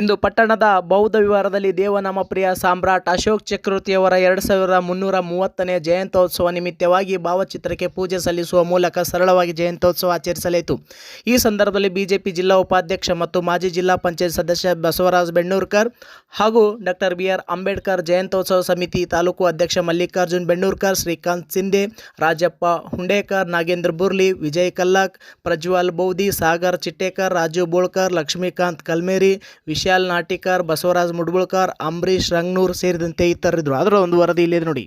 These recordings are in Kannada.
ಇಂದು ಪಟ್ಟಣದ ಬೌದ್ಧ ವಿವಾರದಲ್ಲಿ ದೇವನಾಮ ಪ್ರಿಯ ಸಾಮ್ರಾಟ್ ಅಶೋಕ್ ಚಕ್ರವರ್ತಿಯವರ ಎರಡು ಸಾವಿರದ ಮುನ್ನೂರ ಮೂವತ್ತನೇ ಜಯಂತ್ಯೋತ್ಸವ ನಿಮಿತ್ತವಾಗಿ ಭಾವಚಿತ್ರಕ್ಕೆ ಪೂಜೆ ಸಲ್ಲಿಸುವ ಮೂಲಕ ಸರಳವಾಗಿ ಜಯಂತ್ಯೋತ್ಸವ ಆಚರಿಸಲಾಯಿತು. ಈ ಸಂದರ್ಭದಲ್ಲಿ ಬಿಜೆಪಿ ಜಿಲ್ಲಾ ಉಪಾಧ್ಯಕ್ಷ ಮತ್ತು ಮಾಜಿ ಜಿಲ್ಲಾ ಪಂಚಾಯತ್ ಸದಸ್ಯ ಬಸವರಾಜ್ ಬೆಣ್ಣೂರ್ಕರ್ ಹಾಗೂ ಡಾಕ್ಟರ್ ಬಿ ಆರ್ ಅಂಬೇಡ್ಕರ್ ಜಯಂತ್ಯೋತ್ಸವ ಸಮಿತಿ ತಾಲೂಕು ಅಧ್ಯಕ್ಷ ಮಲ್ಲಿಕಾರ್ಜುನ್ ಬೆಣ್ಣೂರ್ಕರ್, ಶ್ರೀಕಾಂತ್ ಸಿಂಧೆ, ರಾಜಪ್ಪ ಹುಂಡೇಕರ್, ನಾಗೇಂದ್ರ ಬುರ್ಲಿ, ವಿಜಯ್ ಕಲ್ಲಕ್, ಪ್ರಜ್ವಲ್ ಬೌದಿ, ಸಾಗರ್ ಚಿಟ್ಟೇಕರ್, ರಾಜು ಬೋಳ್ಕರ್, ಲಕ್ಷ್ಮೀಕಾಂತ್ ಕಲ್ಮೇರಿ ವಿಶಾಲ್ ನಾಟಿಕರ್, ಬಸವರಾಜ್ ಮುಡ್ಬುಳ್ಕರ್ ಅಂಬರೀಶ್ ರಂಗನೂರ್ ಸೇರಿದಂತೆ ಇತರರಿದ್ದರು. ಅದರ ಒಂದು ವರದಿ ಇಲ್ಲಿದೆ ನೋಡಿ.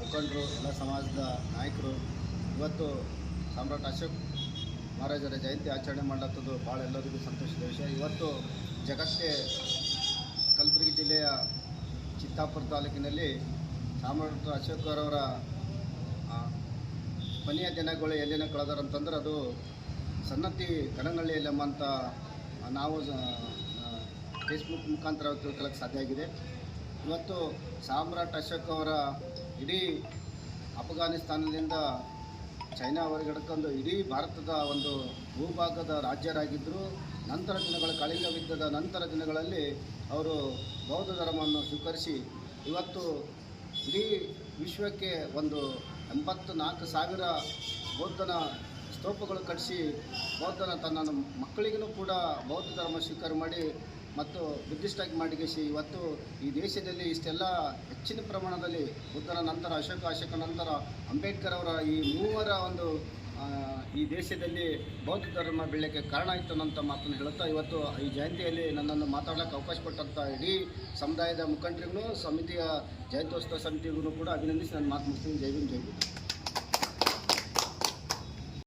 ಮುಖಂಡರು, ಎಲ್ಲ ಸಮಾಜದ ನಾಯಕರು, ಇವತ್ತು ಸಾಮ್ರಾಟ್ ಅಶೋಕ್ ಮಹಾರಾಜರ ಜಯಂತಿ ಆಚರಣೆ ಮಾಡತ್ತದು ಭಾಳ ಎಲ್ಲರಿಗೂ ಸಂತೋಷದ ವಿಷಯ. ಇವತ್ತು ಜಗತ್ತೇ ಕಲಬುರಗಿ ಜಿಲ್ಲೆಯ ಚಿತ್ತಾಪುರ ತಾಲೂಕಿನಲ್ಲಿ ಸಾಮ್ರಾಟ್ ಅಶೋಕರವರ ಕೊನೆಯ ದಿನಗಳು ಎಲ್ಲಿನ ಕಳೆದಾರಂತಂದ್ರೆ ಅದು ಸನ್ನತಿ ಕಡನಹಳ್ಳಿಯಲ್ಲಿ ಎಂಬಂಥ ನಾವು ಫೇಸ್ಬುಕ್ ಮುಖಾಂತರ ತಿಳ್ಕೊಳ್ಳೋಕ್ಕೆ ಸಾಧ್ಯ ಆಗಿದೆ. ಇವತ್ತು ಸಾಮ್ರಾಟ್ ಅಶೋಕ್ ಅವರ ಇಡೀ ಅಫ್ಘಾನಿಸ್ತಾನದಿಂದ ಚೈನಾವರೆಗೆ ಹಿಡ್ಕೊಂಡು ಇಡೀ ಭಾರತದ ಒಂದು ಭೂಭಾಗದ ರಾಜ್ಯರಾಗಿದ್ದರು ನಂತರ ದಿನಗಳ ಕಳಿಂಗ ಯುದ್ಧದ ನಂತರ ದಿನಗಳಲ್ಲಿ ಅವರು ಬೌದ್ಧ ಧರ್ಮವನ್ನು ಸ್ವೀಕರಿಸಿ, ಇವತ್ತು ಇಡೀ ವಿಶ್ವಕ್ಕೆ ಒಂದು ಎಂಬತ್ತು ನಾಲ್ಕು ಸಾವಿರ ಬೌದ್ಧನ ಸ್ತೂಪಗಳು ಕಟ್ಟಿಸಿ ಬೌದ್ಧನ ತನ್ನ ಮಕ್ಕಳಿಗೂ ಕೂಡ ಬೌದ್ಧ ಧರ್ಮ ಸ್ವೀಕಾರ ಮಾಡಿ ಮತ್ತು ಬುದ್ಧಿಸ್ಟಾಗಿ ಮಾಡಿಗಿಸಿ. ಇವತ್ತು ಈ ದೇಶದಲ್ಲಿ ಇಷ್ಟೆಲ್ಲ ಹೆಚ್ಚಿನ ಪ್ರಮಾಣದಲ್ಲಿ ಬುದ್ಧನ ನಂತರ, ಅಶೋಕ ಅಶೋಕ ನಂತರ ಅಂಬೇಡ್ಕರ್ ಅವರ ಈ ಮೂವರ ಒಂದು ಈ ದೇಶದಲ್ಲಿ ಬೌದ್ಧ ಧರ್ಮ ಬೆಳೆಯಕ್ಕೆ ಕಾರಣ ಆಯಿತು ಅನ್ನೋಂಥ ಮಾತನ್ನು ಹೇಳುತ್ತಾ ಇವತ್ತು ಈ ಜಯಂತಿಯಲ್ಲಿ ನನ್ನನ್ನು ಮಾತಾಡೋಕ್ಕೆ ಅವಕಾಶ ಕೊಟ್ಟಂಥ ಇಡೀ ಸಮುದಾಯದ ಮುಖಂಡರಿಗೂ, ಸಮಿತಿಯ ಜಯಂತ್ಯೋತ್ಸವ ಸಮಿತಿಗೂ ಕೂಡ ಅಭಿನಂದಿಸಿ ನನ್ನ ಮಾತು ಮುಗಿಸ್ತೀನಿ. ಜೈ ಭೀಮ್, ಜೈ